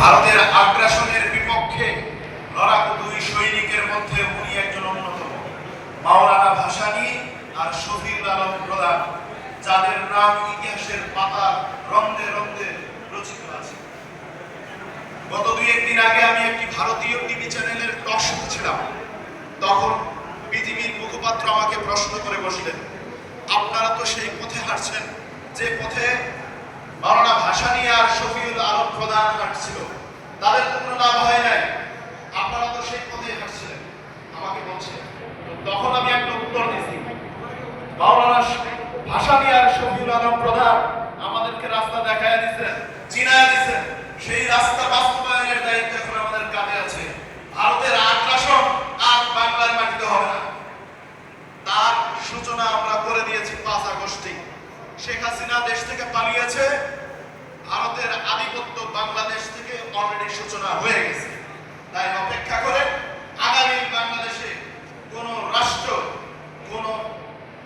ভারতের আগ্রাসনের বিপক্ষে লড়াকু দুই সৈনিকের মধ্যে উনি একজন অন্যতম। মাওলানা ভাসানী আর শফিউল আলম প্রধান, যাদের নাম ইতিহাসের পাতা রন্ধে রন্ধে রচিত আছে। গত দুই একদিন আগে আমি একটি ভারতীয় টিভি চ্যানেলের টক ছিলাম। তখন পৃথিবীর মুখপাত্র আমাকে প্রশ্ন করে বসলেন, আপনারা তো সেই পথে হাঁটছেন, যে পথে আর শফিউল আলম প্রধান হাঁটছিল। তাদের কোনো লাভ হয় নাই। আপনারা তো সেই পথে হাঁটছিলেন। আমাকে বলছে তখন আমি একটা উত্তর দিয়েছি। মাওলানা ভাসানী আর শফিউল আলম প্রধান আমাদেরকে রাস্তা দেখায় দিচ্ছেন চিনায় দিচ্ছেন সেই রাস্তা বাস্তবায়নের দায়িত্ব এখন আমাদের কাঁধে আছে। ভারতের আগ্রাসন আর বাংলার মাটিতে হবে না। তার সূচনা আমরা করে দিয়েছি পাঁচ আগস্টে শেখ হাসিনা দেশ থেকে পালিয়েছে। ভারতের আধিপত্য বাংলাদেশ থেকে অলরেডি সূচনা হয়ে গেছে। তাই অপেক্ষা করে আগামী বাংলাদেশে কোন রাষ্ট্র, কোন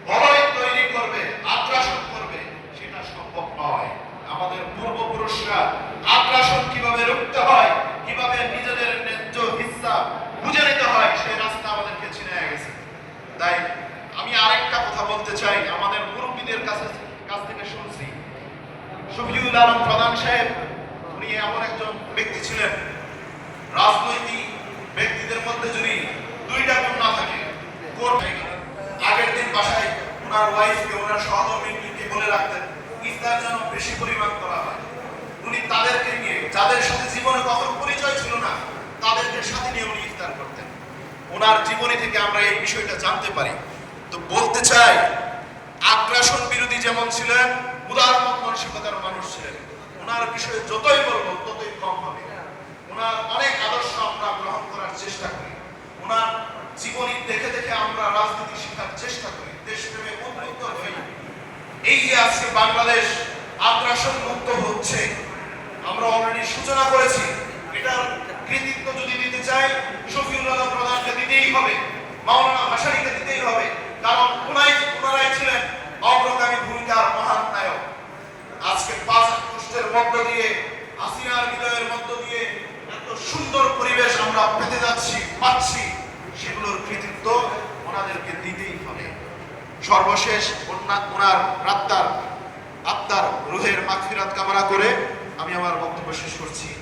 বলয় তৈরি করবে, আগ্রাসন করবে, সেটা সম্ভব নয়। আমাদের পূর্বপুরুষরা আগ্রাসন কীভাবে রুখতে হয়, কীভাবে নিজেদের ন্যায্য হিস্সা বুঝে নিতে হয় সেই রাস্তা আমাদেরকে চিনে গেছে। তাই আমি আরেকটা কথা বলতে চাই, আমাদের মুরব্বীদের কাছে কাছ থেকে শুনছি। শফিউল আলম প্রধান সাহেব, উনি এমন একজন ব্যক্তি ছিলেন, রাজনৈতিক ব্যক্তিদের মধ্যে যদি দুইটা গুণ না থাকে আগের দিন বাসায় ওনার ওয়াইফকে ওনার সহকর্মীকে বলে রাখতেন, ইফতার যেন বেশি পরিমাণ করা হয়। উনি তাদেরকে নিয়ে, যাদের সাথে জীবনে কখনো পরিচয় ছিল না, তাদেরকে সাথে নিয়ে উনি ইফতার করতেন। ওনার জীবনী থেকে আমরা এই বিষয়টা জানতে পারি। তো বলতে চাই, আগ্রাসন যেমন ছিলেন উদারমত মানসিকতার মানুষ ছিলেন। ওনার বিষয়ে যতই বলব, ততই কম হবে। ওনার অনেক আদর্শ আমরা গ্রহণ করার চেষ্টা করি। ওনার জীবনী দেখে দেখে আমরা রাজনীতি শেখার চেষ্টা করি। দেশপ্রেমে উদ্বুদ্ধ হই এই যে আজকে বাংলাদেশ আগ্রাসন মুক্ত হচ্ছে, আমরা অলরেডি সূচনা করেছি, এটার কৃতিত্ব যদি দিতে চাই শফিউল আলম প্রধানকে দিতেই হবে। মাওলানা মধ্য দিয়ে আসিয়ার বিজয়ের মধ্য দিয়ে এত সুন্দর পরিবেশ আমরা পেতে যাচ্ছি, পাচ্ছি, সেগুলোর কৃতিত্ব ওনাদেরকে দিতেই হবে। সর্বশেষ ওনা- ওনার রাত্তার, আত্মার রুহের মাগফিরাত কামনা করে আমি আমার বক্তব্য শেষ করছি।